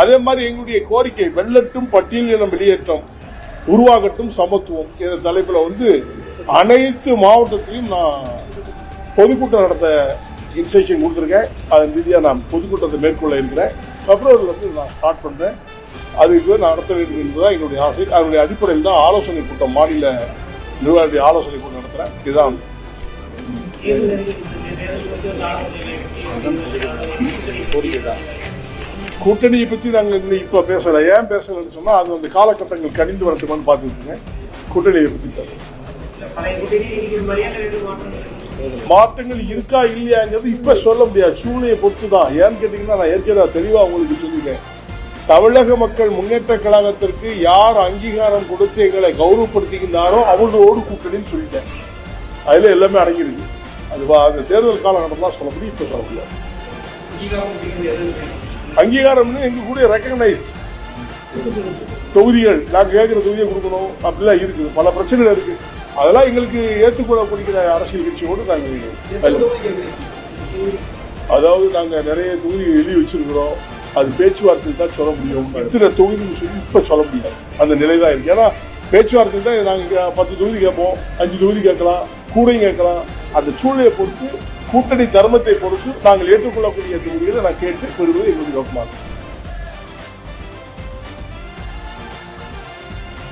அதே மாதிரி எங்களுடைய கோரிக்கை வெள்ளட்டும் பட்டியல் இனம் வெளியேற்றம் உருவாகட்டும் சமத்துவம் என்ற தலைப்பில் வந்து அனைத்து மாவட்டத்திலையும் நான் பொதுக்கூட்டம் நடத்த இன்ஸ்ட்ரக்ஷன் கொடுத்துருக்கேன். அதன் ரீதியாக நான் பொதுக்கூட்டத்தை மேற்கொள்ள இருக்கிறேன். பிப்ரவரி வந்து நான் ஸ்டார்ட் பண்ணுறேன் அதுக்கு நான் நடத்த வேண்டும் என்பதுதான் என்னுடைய ஆசை. அதனுடைய அடிப்படையில் தான் ஆலோசனை கூட்டம் மாநில நிர்வாகத்துடைய ஆலோசனை கூட்டம் நடத்துகிறேன் இதுதான். கூட்டணியை பற்றி நாங்கள் இன்னும் இப்போ பேசலை. ஏன் பேசலைன்னு சொன்னால் அது அந்த காலகட்டங்கள் கணிந்து வரட்டுமான்னு பார்த்துருக்குங்க கூட்டணியை பற்றி பேசலாம். மாற்றங்கள் இருக்கா இல்லையாங்கிறது இப்போ சொல்ல முடியாது. சூழ்நிலையை பொறுத்து தான் ஏன்னு கேட்டிங்கன்னா நான் ஏற்கனவே தெளிவாக உங்களுக்கு சொல்லிட்டேன் தமிழக மக்கள் முன்னேற்ற கழகத்திற்கு யார் அங்கீகாரம் கொடுத்து எங்களை கௌரவப்படுத்துகின்றாரோ அவர்களோடு கூட்டணின்னு சொல்லிட்டேன். அதில் எல்லாமே அடங்கியிருக்கு. அது அந்த தேர்தல் காலகட்டம் தான் சொல்ல முடியும் இப்போ சொல்ல முடியாது. அங்கீகாரம்னு எங்க கூட ரெக்கக்னைஸ்ட் தொகுதிகள் நாங்கள் கேட்குற தொகுதியை கொடுக்கணும் அப்படிலாம் இருக்குது. பல பிரச்சனைகள் இருக்குது அதெல்லாம் எங்களுக்கு ஏற்றுக்கொள்ளக்கூடிய அரசியல் கட்சியோடு நாங்கள் அதாவது நாங்கள் நிறைய தொகுதி எழுதி வச்சிருக்கிறோம். அது பேச்சுவார்த்தை தான் சொல்ல முடியும். இத்தனை தொகுதின்னு சொல்லி இப்போ சொல்ல முடியாது. அந்த நிலை தான் இருக்குது ஏன்னா பேச்சுவார்த்தை தான் நாங்கள் பத்து தொகுதி கேட்போம் அஞ்சு தொகுதி கேட்கலாம் கூடையும் கேட்கலாம். அந்த சூழ்நிலையை பொறுத்து கூட்டணி தர்மத்தை பொறுத்து நாங்கள் ஏற்றுக்கொள்ளக்கூடிய தொகுதிகளை நான் கேட்டு பெறுவது எங்களுடைய நோக்கமாக